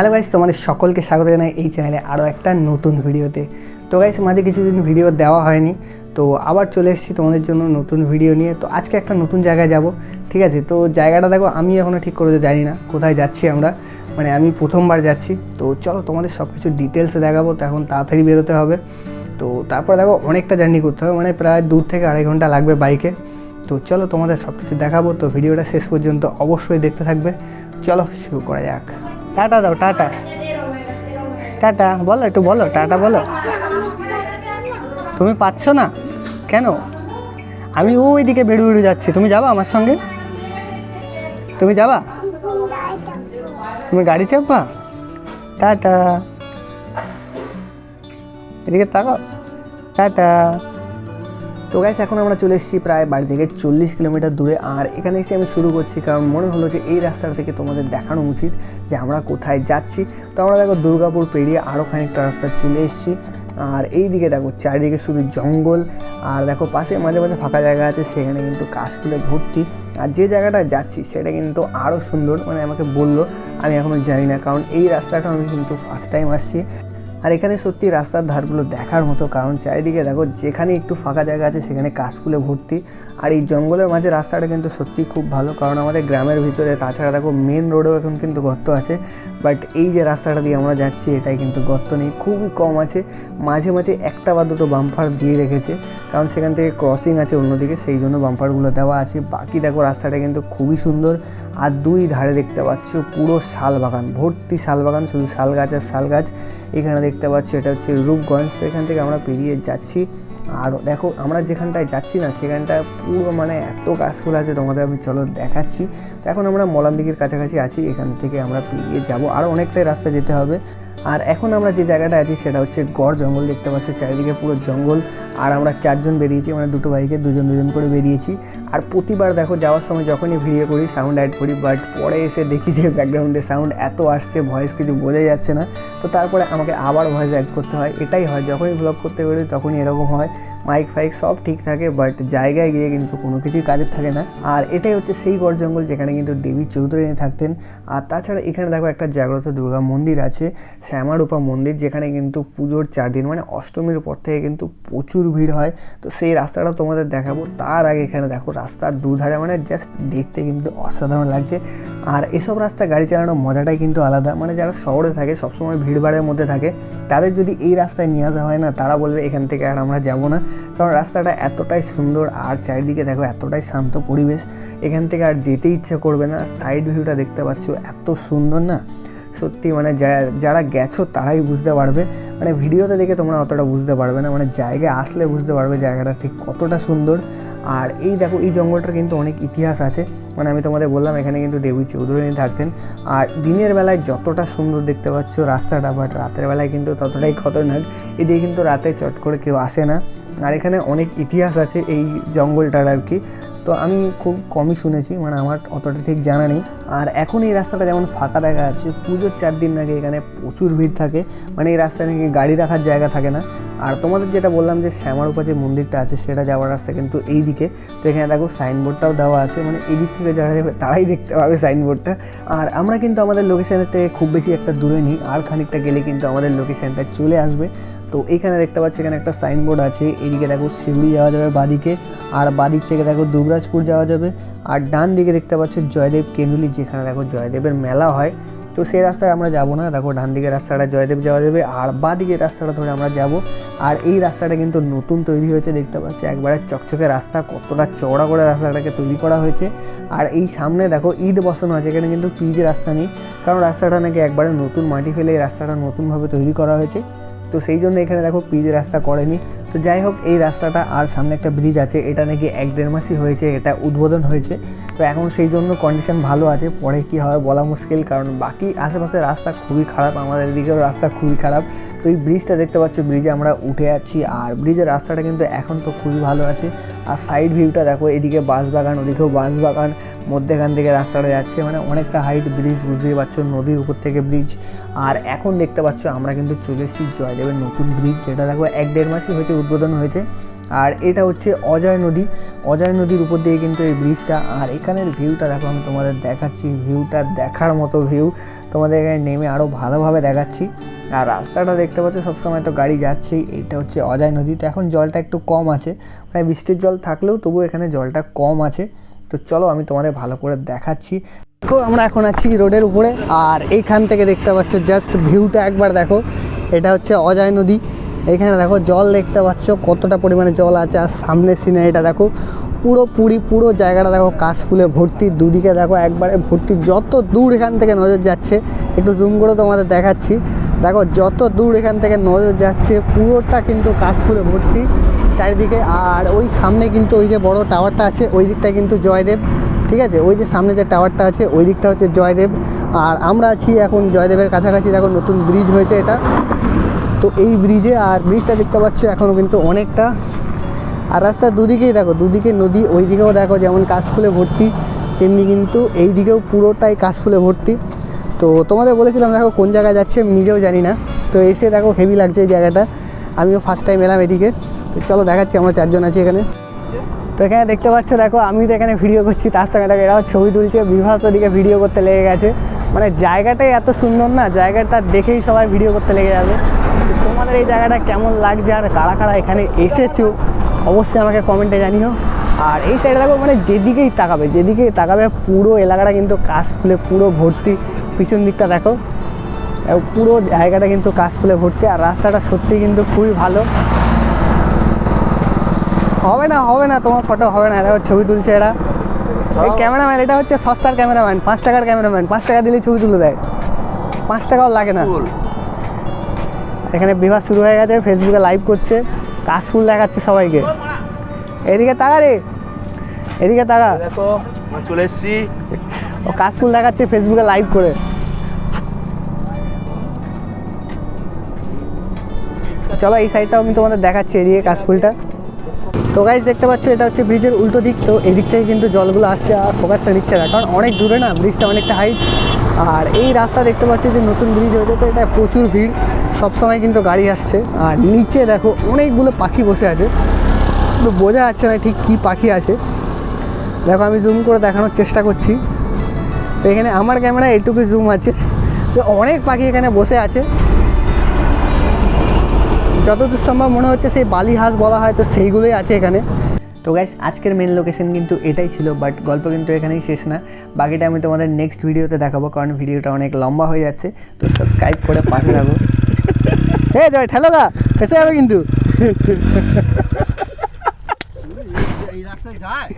Hello guys তোমাদের সকলকে স্বাগত জানাই এই চ্যানেলে আরও একটা নতুন ভিডিওতে। তো গাইস মাঝে কিছুদিন ভিডিও দেওয়া হয়নি, তো আবার চলে এসেছি তোমাদের জন্য নতুন ভিডিও নিয়ে। তো আজকে একটা নতুন জায়গায় যাব, ঠিক আছে? তো জায়গাটা দেখো, আমি এখনও ঠিক করে জানি না কোথায় যাচ্ছি আমরা। মানে আমি প্রথমবার যাচ্ছি, তো চলো তোমাদের সব কিছু ডিটেলসে দেখাবো, তো এখন তাড়াতাড়ি বেরোতে হবে। তো তারপর দেখো, অনেকটা জার্নি করতে হবে মানে প্রায় দু থেকে আড়াই ঘণ্টা লাগবে বাইকে তো চলো তোমাদের সব কিছু দেখাবো, তো ভিডিওটা শেষ পর্যন্ত অবশ্যই দেখতে থাকবে। চলো শুরু করা যাক। টাটা দাও, টাটা। টাটা, বলো, একটু বলো, টাটা বলো। তুমি পাচ্ছ না? কেন? আমি ওই দিকে বেড়ু বেড়ু যাচ্ছি। তুমি যাবা আমার সঙ্গে? তুমি যাবা? তুমি গাড়ি চাপবা? টাটা। এদিকে তাকাও। টাটা। তো গাইস এখন আমরা চলে এসেছি প্রায় বাড়ি থেকে চল্লিশ কিলোমিটার দূরে। আর এখানে এসে আমি শুরু করছি, কারণ মনে হলো যে এই রাস্তাটা থেকে তোমাদের দেখানো উচিত যে আমরা কোথায় যাচ্ছি। তো আমরা দেখো দুর্গাপুর পেরিয়ে আরও খানিকটা রাস্তা চলে এসেছি। আর এই দিকে দেখো চারিদিকে শুধু জঙ্গল। আর দেখো পাশে মাঝে মাঝে ফাঁকা জায়গা আছে, সেখানে কিন্তু কাশফুলে ভর্তি। আর যে জায়গাটা যাচ্ছি, সেটা কিন্তু আরও সুন্দর মানে আমাকে বলল। আমি এখনও জানি না, কারণ এই রাস্তাটা আমি কিন্তু ফার্স্ট টাইম আসছি। আর এখানে সত্যি রাস্তার ধারগুলো দেখার মতো, কারণ চারিদিকে দেখো যেখানে একটু ফাঁকা জায়গা আছে সেখানে কাশফুলে ভর্তি। আর এই জঙ্গলের মাঝে রাস্তাটা কিন্তু সত্যি খুব ভালো, কারণ আমাদের গ্রামের ভিতরে তাছাড়া দেখো মেন রোডেও এখন কিন্তু গর্ত আছে। বাট এই যে রাস্তাটা দিয়ে আমরা যাচ্ছি, এটাই কিন্তু গর্ত নেই, খুবই কম আছে। মাঝে মাঝে একটা বা দুটো বাম্পার দিয়ে রেখেছে, কারণ সেখান থেকে ক্রসিং আছে অন্যদিকে, সেই জন্য বাম্পারগুলো দেওয়া আছে। বাকি দেখো রাস্তাটা কিন্তু খুবই সুন্দর আর দুই ধারে দেখতে পাচ্ছ পুরো শাল বাগান, ভর্তি শাল বাগান, শুধু শাল গাছ আর শাল গাছ। এখানে দেখতে পাচ্ছ এটা হচ্ছে রূপগঞ্জ, তো এখান থেকে আমরা পেরিয়ে যাচ্ছি। আর দেখো, আমরা যেখানটায় যাচ্ছি না সেখানটায় পুরো মানে এত গাছফুল আছে, তোমাদের আমি চলো দেখাচ্ছি। তো এখন আমরা মলাম কাছাকাছি আছি, এখান থেকে আমরা পেরিয়ে যাব। আরও অনেকটাই রাস্তা যেতে হবে। আর এখন আমরা যে জায়গাটা আছি সেটা হচ্ছে গড় জঙ্গল, দেখতে পাচ্ছ চারিদিকে পুরো জঙ্গল। আর আমরা চারজন বেরিয়েছি মানে দুটো বাইকে দুজন দুজন করে বেরিয়েছি। আর প্রতিবার দেখো, যাওয়ার সময় যখনই ভিডিও করি সাউন্ড অ্যাড করি বাট পরে এসে দেখি যে ব্যাকগ্রাউন্ডে সাউন্ড এত আসছে ভয়েস কিছু বোঝা যাচ্ছে না। তো তারপরে আমাকে আবার ভয়েস অ্যাড করতে হয়। এটাই হয়, যখনই ব্লগ করতে বেরোই তখনই এরকম হয়। মাইক ফাইক সব ঠিক থাকে বাট জায়গায় গিয়ে কিন্তু কোনো কিছুই কাজের থাকে না। আর এটাই হচ্ছে সেই গড় জঙ্গল যেখানে কিন্তু দেবী চৌধুরী থাকতেন। আর তাছাড়া এখানে দেখো একটা জাগ্রত দুর্গা মন্দির আছে, শ্যামারূপা মন্দির, যেখানে কিন্তু পুজোর চার দিন মানে অষ্টমীর পর থেকে কিন্তু প্রচুর ভিড় হয়। তো সেই রাস্তাটা তোমাদের দেখাবো। তার আগে এখানে দেখো রাস্তার দুধারে মানে জাস্ট দেখতে কিন্তু অসাধারণ লাগছে। আর এসব রাস্তা গাড়ি চালানোর মজাটাই কিন্তু আলাদা। মানে যারা শহরে থাকে, সবসময় ভিড়ভাড়ের মধ্যে থাকে, তাদের যদি এই রাস্তায় নিয়ে আসা হয় না, তারা বলবে এখান থেকে আর আমরা যাব না। কারণ রাস্তাটা এতটাই সুন্দর আর চারিদিকে দেখো এতটাই শান্ত পরিবেশ। এখান থেকে আর যেতে ইচ্ছে করবে না। সাইড ভিউটা দেখতে পাচ্ছ, এত সুন্দর না? সত্যি মানে যারা গেছো তারাই বুঝতে পারবে। মানে ভিডিওতে দেখে তোমরা অতটা বুঝতে পারবে না। মানে জায়গায় আসলে বুঝতে পারবে জায়গাটা ঠিক কতটা সুন্দর। আর এই দেখো, এই জঙ্গলটার কিন্তু অনেক ইতিহাস আছে। মানে আমি তোমাদের বললাম, এখানে কিন্তু দেবী চৌধুরী থাকতেন। আর দিনের বেলায় যতটা সুন্দর দেখতে পাচ্ছ রাস্তাটা বাট রাতের বেলায় কিন্তু ততটাই খতরনাক। এদিকে কিন্তু রাতে চট করে কেউ আসে না। আর এখানে অনেক ইতিহাস আছে এই জঙ্গলটার আর কি। তো আমি খুব কমই শুনেছি মানে আমার অতটা ঠিক জানা নেই। আর এখন এই রাস্তাটা যেমন ফাঁকা দেখা যাচ্ছে, পুজোর চার দিন আগে এখানে প্রচুর ভিড় থাকে। মানে এই রাস্তায় নাকি গাড়ি রাখার জায়গা থাকে না। আর তোমাদের যেটা বললাম যে শ্যামারূপা যে মন্দিরটা আছে, সেটা যাওয়ার রাস্তা কিন্তু এই দিকে। তো এখানে দেখো সাইনবোর্ডটাও দেওয়া আছে মানে এই দিক থেকে যারা যাবে তারাই দেখতে পাবে সাইনবোর্ডটা। আর আমরা কিন্তু আমাদের লোকেশনের থেকে খুব বেশি একটা দূরে নিই, আর খানিকটা গেলে কিন্তু আমাদের লোকেশনটা চলে আসবে। তো এখানে দেখতে পাচ্ছি এখানে একটা সাইনবোর্ড আছে। এদিকে দেখো শিউড়ি যাওয়া যাবে বাদিকে, আর বাদিক থেকে দেখো দুবরাজপুর যাওয়া যাবে। আর ডান দিকে দেখতে পাচ্ছ জয়দেব কেনুলি যেখানে দেখো জয়দেবের মেলা হয়। তো সেই রাস্তায় আমরা যাব না। দেখো ডান দিকের রাস্তাটা জয়দেব যাওয়া যাবে, আর বা রাস্তাটা ধরে আমরা যাব। আর এই রাস্তাটা কিন্তু নতুন তৈরি হয়েছে, দেখতে পাচ্ছি একবারে চকচকে রাস্তা, কতটা চওড়া করে রাস্তাটাকে তৈরি করা হয়েছে। আর এই সামনে দেখো ইট বসানো আছে, এখানে কিন্তু পিচ রাস্তা নেই। কারণ রাস্তাটা নাকি একবারে নতুন মাটি ফেলে এই রাস্তাটা নতুনভাবে তৈরি করা হয়েছে। তো সেই জন্য এখানে দেখো পিচ রাস্তা করেনি। তো যাই হোক, এই রাস্তাটা আর সামনে একটা ব্রিজ আছে। এটা নাকি এক দেড় মাসই হয়েছে, এটা উদ্বোধন হয়েছে। তো এখন সেই জন্য কন্ডিশন ভালো আছে। পরে কি হবে বলা মুশকিল, কারণ বাকি আশেপাশের রাস্তা খুবই খারাপ, আমাদের এদিকেও রাস্তা খুবই খারাপ। তো এই ব্রিজটা দেখতে পাচ্ছ ব্রিজে আমরা উঠে আছি আর ব্রিজের রাস্তাটা কিন্তু এখন তো খুবই ভালো আছে। আর সাইড ভিউটা দেখো, এদিকে বাঁশ বাগান ওদিকেও বাঁশ বাগান মধ্যেখান থেকে রাস্তাটা যাচ্ছে মানে অনেকটা হাইট ব্রিজ বুঝতেই পারছ, নদীর উপর থেকে ব্রিজ আর এখন দেখতে পাচ্ছ, আমরা কিন্তু চলে এসেছি জয়দেবের নতুন ব্রিজ যেটা দেখো এক দেড় মাসই হয়েছে, উদ্বোধন হয়েছে। আর এটা হচ্ছে অজয় নদী। অজয় নদীর উপর দিয়ে কিন্তু এই ব্রিজটা, আর এখানের ভিউটা দেখো, আমি তোমাদের দেখাচ্ছি ভিউটা দেখার মতো ভিউ তোমাদের এখানে নেমে আরও ভালোভাবে দেখাচ্ছি। আর রাস্তাটা দেখতে পাচ্ছ, সবসময় তো গাড়ি যাচ্ছেই এটা হচ্ছে অজয় নদী। তো এখন জলটা একটু কম আছে মানে বৃষ্টির জল থাকলেও তবু এখানে জলটা কম আছে। তো চলো, আমি তোমাদের ভালো করে দেখাচ্ছি। দেখো, আমরা এখন আছি রোডের উপরে, আর এইখান থেকে দেখতে পাচ্ছ জাস্ট ভিউটা একবার দেখো। এটা হচ্ছে অজয় নদী। এখানে দেখো জল দেখতে পাচ্ছ, কতটা পরিমাণে জল আছে, আর সামনের সিনারিটা দেখো, পুরো পুরি, পুরো জায়গাটা দেখো কাশফুলে ভর্তি, দুদিকে দেখো একবারে ভর্তি, যত দূর এখান থেকে নজর যাচ্ছে, একটু জুম করে তোমাদের দেখাচ্ছি, দেখো যত দূর এখান থেকে নজর যাচ্ছে, পুরোটা কিন্তু কাশফুলে ভর্তি চারিদিকে, আর ওই সামনে কিন্তু ওই যে বড় টাওয়ারটা আছে, ওই দিকটা কিন্তু জয়দেব, ঠিক আছে? ওই যে সামনে যে টাওয়ারটা আছে, ওই দিকটা হচ্ছে জয়দেব, আর আমরা আছি এখন জয়দেবের কাছাকাছি, দেখো নতুন ব্রিজ হয়েছে এটা তো এই ব্রিজে আর ব্রিজটা দেখতে পাচ্ছ এখনও কিন্তু অনেকটা। আর রাস্তার দুদিকেই দেখো, দুদিকে নদী ওই দিকেও দেখো যেমন কাশফুলে ভর্তি, তেমনি কিন্তু এই দিকেও পুরোটাই কাশফুলে ভর্তি। তো তোমাদের বলেছিলাম দেখো কোন জায়গায় যাচ্ছে আমি নিজেও জানি না। তো এসে দেখো হেভি লাগছে এই জায়গাটা। আমিও ফার্স্ট টাইম এলাম এদিকে। তো চলো দেখাচ্ছি, আমরা চারজন আছি এখানে। তো এখানে দেখতে পাচ্ছ দেখো আমি তো এখানে ভিডিও করছি, তার সঙ্গে দেখো এরাও ছবি তুলছে বিভাস ওদিকে ভিডিও করতে লেগে গেছে। মানে জায়গাটাই এত সুন্দর না, জায়গাটা দেখেই সবাই ভিডিও করতে লেগে যাবে। তোমাদের এই জায়গাটা কেমন লাগছে আর কারা কারা এখানে এসেছ অবশ্যই আমাকে কমেন্টে জানিও। আর এই সাইডে দেখো মানে যেদিকেই তাকাবে যেদিকেই তাকাবে পুরো এলাকাটা কিন্তু কাশ খুলে পুরো ভর্তি। পিছন দিকটা দেখো পুরো জায়গাটা কিন্তু কাশ খুলে ভর্তি আর রাস্তাটা সত্যি কিন্তু খুবই ভালো। হবে না হবে না তোমার ফটো হবে না এরা ছবি তুলছে এরা। এই ক্যামেরাম্যান এটা হচ্ছে সস্তার ক্যামেরাম্যান পাঁচ টাকার ক্যামেরাম্যান পাঁচ টাকা দিলে ছবি তুলে দেয়। পাঁচ টাকাও লাগে না। এখানে বিবাহ শুরু হয়ে গেছে ফেসবুকে লাইভ করছে কাশফুল দেখাচ্ছে সবাইকে। এদিকে তাকা রে। এদিকে তাকা দেখো চলে এসছি। ও কাশফুল দেখাচ্ছে ফেসবুকে লাইভ করে। চলো এই সাইডটাও আমি তোমাদের দেখাচ্ছি এদিকে কাশফুলটা। তো গাইজ দেখতে পাচ্ছ, এটা হচ্ছে ব্রিজের উল্টো দিক। তো এদিক থেকে কিন্তু জলগুলো আসছে আর ফোকাসটা নিচ্ছে না, কারণ অনেক দূরে না ব্রিজটা অনেকটা হাইট আর এই রাস্তা দেখতে পাচ্ছ, যে নতুন ব্রিজ হয়েছে, তো এটা প্রচুর ভিড়। সবসময় কিন্তু গাড়ি আসছে। আর নিচে দেখো, অনেকগুলো পাখি বসে আছে। কিন্তু বোঝা যাচ্ছে না ঠিক কী পাখি আছে। দেখো, আমি জুম করে দেখানোর চেষ্টা করছি। তো এখানে আমার ক্যামেরা এটুকু জুম আছে। তো অনেক পাখি এখানে বসে আছে। যতদূর সম্ভব মনে হচ্ছে সেই বালি হাঁস বলা হয় তো সেইগুলোই আছে এখানে। তো গাইস আজকের মেন লোকেশন কিন্তু এটাই ছিল বাট গল্প কিন্তু এখানেই শেষ না। বাকিটা আমি তোমাদের নেক্সট ভিডিওতে দেখাবো কারণ ভিডিওটা অনেক লম্বা হয়ে যাচ্ছে। তো সাবস্ক্রাইব করে পাশে থাকো। হে জয় ঠেলো গা এসে যাবে কিন্তু। যায়।